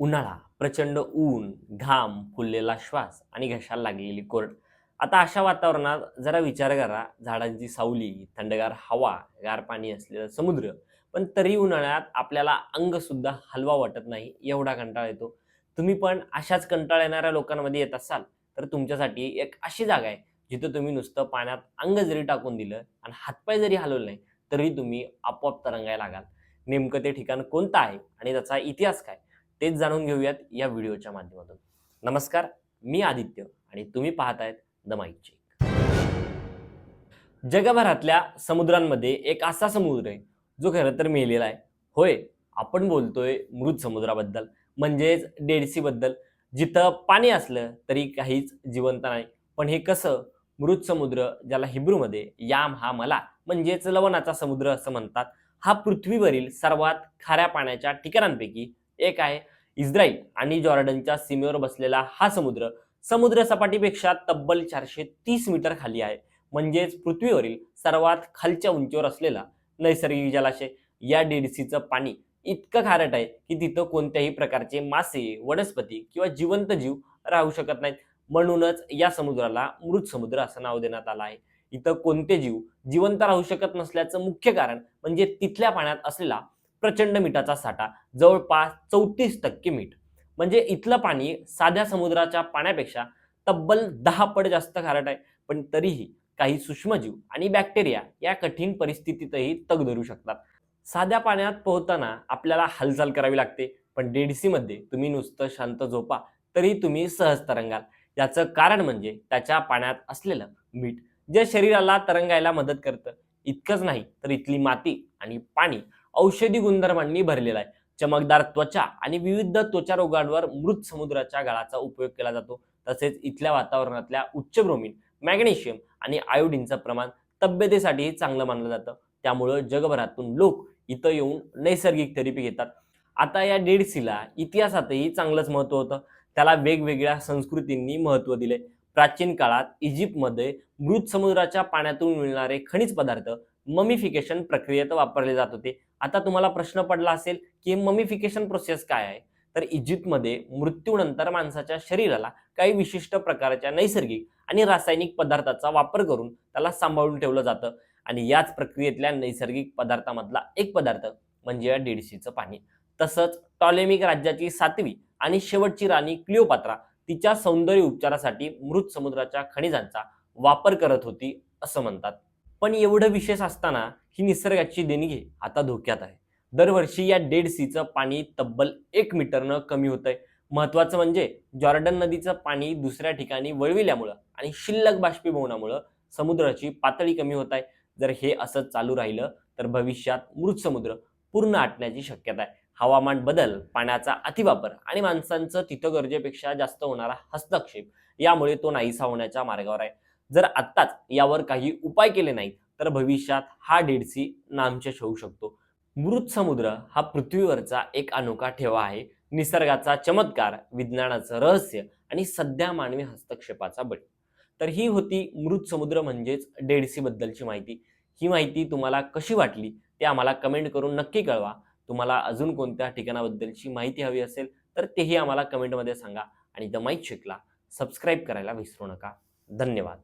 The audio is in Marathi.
उन्हाळा प्रचंड ऊन घाम फुललेला श्वास आणि घशाला लागलेली कोरड. आता अशा वातावरणात जरा विचार करा. झाडांची सावली थंडगार हवा गार पाणी असलेलं समुद्र पण तरी उन्हाळ्यात आपल्याला अंगसुद्धा हलवा वाटत नाही एवढा कंटाळा येतो. तुम्ही पण अशाच कंटाळा येणाऱ्या लोकांमध्ये येत असाल तर तुमच्यासाठी एक अशी जागा आहे जिथं तुम्ही नुसतं पाण्यात अंग जरी टाकून दिलं आणि हातपाय जरी हलवले नाही तरी तुम्ही आपोआप तरंगायला लागाल. नेमकं ते ठिकाण कोणतं आहे आणि त्याचा इतिहास काय? तेच जाणून घेऊयात या व्हिडिओच्या माध्यमातून. नमस्कार मी आदित्य आणि तुम्ही पाहतायत द माईक चेक. जगभरातल्या समुद्रांमध्ये एक असा समुद्र आहे जो खरं तर मेलेला आहे. होय आपण बोलतोय मृत समुद्राबद्दल म्हणजेच डेडसीबद्दल बद्दल. जिथं पाणी असलं तरी काहीच जिवंत नाही. पण हे कसं? मृत समुद्र ज्याला हिब्रूमध्ये याम हा मला म्हणजेच लवणाचा समुद्र असं म्हणतात हा पृथ्वीवरील सर्वात खाऱ्या पाण्याच्या ठिकाणांपैकी एक आहे. इस्रायल आणि जॉर्डनच्या सीमेवर बसलेला हा समुद्र समुद्र सपाटीपेक्षा तब्बल चारशे तीस मीटर खाली आहे. म्हणजेच पृथ्वीवरील सर्वात खालच्या उंचीवर असलेला नैसर्गिक जलाशय. या डेडसीचं पाणी इतकं खारट आहे की तिथं कोणत्याही प्रकारचे मासे वनस्पती किंवा जिवंत जीव राहू शकत नाहीत. म्हणूनच या समुद्राला मृत समुद्र असं नाव देण्यात आलं आहे. इथं कोणते जीव जिवंत राहू शकत नसल्याचं मुख्य कारण म्हणजे तिथल्या पाण्यात असलेला प्रचंड मिठाचा साठा जवळपास चौतीस टक्के मीठ. म्हणजे इथलं पाणी साध्या समुद्राच्या पाण्यापेक्षा तब्बल दहा पट जास्त खारट आहे. पण तरीही काही सूक्ष्मजीव आणि बॅक्टेरिया या कठीण परिस्थितीतही तग धरू शकतात. साध्या पाण्यात पोहताना आपल्याला हालचाल करावी लागते पण डेडमध्ये तुम्ही नुसतं शांत झोपा तरी तुम्ही सहज तरंगाल. याचं कारण म्हणजे त्याच्या पाण्यात असलेलं मीठ जे शरीराला तरंगायला मदत करतं. इतकंच नाही तर इथली माती आणि पाणी औषधी गुणधर्मांनी भरलेलं आहे. चमकदार त्वचा आणि विविध त्वचा रोगांवर मृत समुद्राच्या गाळाचा उपयोग केला जातो. तसेच इथल्या वातावरणातल्या उच्च ब्रोमीन मॅग्नेशियम आणि आयोडीनचं प्रमाण तब्येतीसाठीही चांगलं मानलं जातं. त्यामुळं जगभरातून लोक इथं येऊन नैसर्गिक थेरपी घेतात. आता या डेडसीला इतिहासातही चांगलंच महत्त्व होतं. त्याला वेगवेगळ्या संस्कृतींनी महत्त्व दिले प्राचीन काळात इजिप्तमध्ये मृत समुद्राच्या पाण्यातून मिळणारे खनिज पदार्थ ममिफिकेशन प्रक्रियेत वापरले जात होते. आता तुम्हाला प्रश्न पडला असेल की ममिफिकेशन प्रोसेस काय आहे? तर इजिप्तमध्ये मृत्यूनंतर माणसाच्या शरीराला काही विशिष्ट प्रकारच्या नैसर्गिक आणि रासायनिक पदार्थाचा वापर करून त्याला सांभाळून ठेवलं जातं. आणि याच प्रक्रियेतल्या नैसर्गिक पदार्थामधला एक पदार्थ म्हणजे या डेडसीचं पाणी. तसंच टॉलेमिक राज्याची सातवी आणि शेवटची राणी क्लिओपात्रा तिच्या सौंदर्य उपचारासाठी मृत समुद्राच्या खनिजांचा वापर करत होती असं म्हणतात. पण एवढं विशेष असताना ही निसर्गाची देणगी आता धोक्यात आहे. दरवर्षी या डेड सीचं पाणी तब्बल एक मीटरनं कमी होतंय. महत्वाचं म्हणजे जॉर्डन नदीचं पाणी दुसऱ्या ठिकाणी वळविल्यामुळं आणि शिल्लक बाष्पीभवनामुळं समुद्राची पातळी कमी होत आहे जर हे असंच चालू राहिलं तर भविष्यात मृत समुद्र पूर्ण आटण्याची शक्यता आहे. हवामान बदल पाण्याचा अतिवापर आणि माणसांचं तिथं गरजेपेक्षा जास्त होणारा हस्तक्षेप यामुळे तो नाहीसा होण्याच्या मार्गावर आहे. जर आत्ताच यावर काही उपाय केले नाहीत तर भविष्यात हा डेडसी नामशेष होऊ शकतो. मृत समुद्र हा पृथ्वीवरचा एक अनोखा ठेवा आहे. निसर्गाचा चमत्कार विज्ञानाचं रहस्य आणि सध्या मानवी हस्तक्षेपाचा बळी. तर ही होती मृत समुद्र म्हणजेच डेडसी बद्दलची माहिती. ही माहिती तुम्हाला कशी वाटली ते आम्हाला कमेंट करून नक्की कळवा. तुम्हाला अजून कोणत्या ठिकाणाबद्दलची माहिती हवी असेल तर तेही आम्हाला कमेंटमध्ये सांगा. आणि द माईक शिकला सबस्क्राईब करायला विसरू नका. धन्यवाद.